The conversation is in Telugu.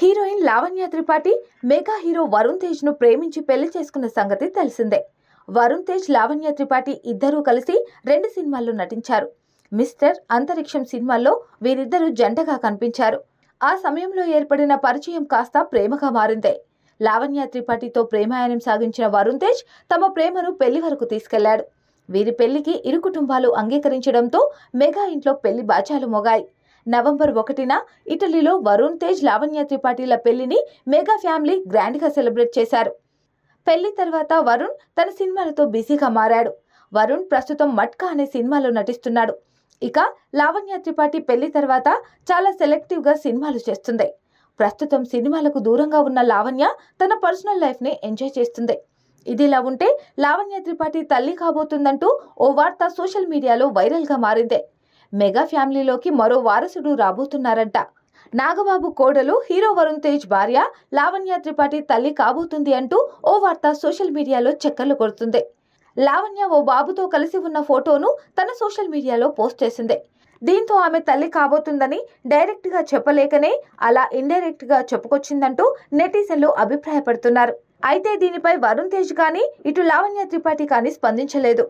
Heroine Lavanya Tripathi mega hero Varun తేజ్ను ప్రేమించి పెళ్ళి చేసుకున్న సంగతి తెలిసిందే. వరుణ్ తేజ్ లావణ్య త్రిపాఠి ఇద్దరూ కలిసి రెండు సినిమాల్లో నటించారు. మిస్టర్ అంతరిక్షం సినిమాల్లో వీరిద్దరూ జంటగా కనిపించారు. ఆ సమయంలో ఏర్పడిన పరిచయం కాస్త ప్రేమగా మారిందే. లావణ్య త్రిపాఠితో ప్రేమాయణం సాగించిన వరుణ్ తేజ్ తమ ప్రేమను పెళ్ళి వరకు తీసుకెళ్ళాడు. వీరి పెళ్ళికి ఇరు కుటుంబాలు అంగీకరించడంతో మెగా ఇంట్లో పెళ్ళి బాచాలు మోగాయి. నవంబర్ ఒకటిన ఇటలీలో వరుణ్ తేజ్ లావణ్య త్రిపాఠిల పెళ్ళిని మెగా ఫ్యామిలీ గ్రాండ్గా సెలబ్రేట్ చేశారు. పెళ్ళి తర్వాత వరుణ్ తన సినిమాలతో బిజీగా మారాడు. వరుణ్ ప్రస్తుతం మట్కా అనే సినిమాలో నటిస్తున్నాడు. ఇక లావణ్య త్రిపాఠి పెళ్ళి తర్వాత చాలా సెలెక్టివ్గా సినిమాలు చేస్తుంది. ప్రస్తుతం సినిమాలకు దూరంగా ఉన్న లావణ్య తన పర్సనల్ లైఫ్ని ఎంజాయ్ చేస్తుంది. ఇదిలా ఉంటే లావణ్య త్రిపాఠి తల్లి కాబోతుందంటూ ఓ వార్త సోషల్ మీడియాలో వైరల్గా మారిందే. మారింది మెగా ఫ్యామిలీలోకి మరో వారసుడు రాబోతున్నారంట. నాగబాబు కోడలు హీరో వరుణ్ తేజ్ భార్య లావణ్య త్రిపాఠి తల్లి కాబోతుంది అంటూ ఓ వార్త సోషల్ మీడియాలో చక్కర్లు కొడుతుంది. లావణ్య ఓ బాబుతో కలిసి ఉన్న ఫోటోను తన సోషల్ మీడియాలో పోస్ట్ చేసింది. దీంతో ఆమె తల్లి కాబోతుందని డైరెక్ట్గా చెప్పలేకనే అలా ఇండైరెక్ట్గా చెప్పుకొచ్చిందంటూ నెటిజన్లు అభిప్రాయపడుతున్నారు. అయితే దీనిపై వరుణ్ తేజ్ కానీ ఇటు లావణ్య త్రిపాఠి కానీ స్పందించలేదు.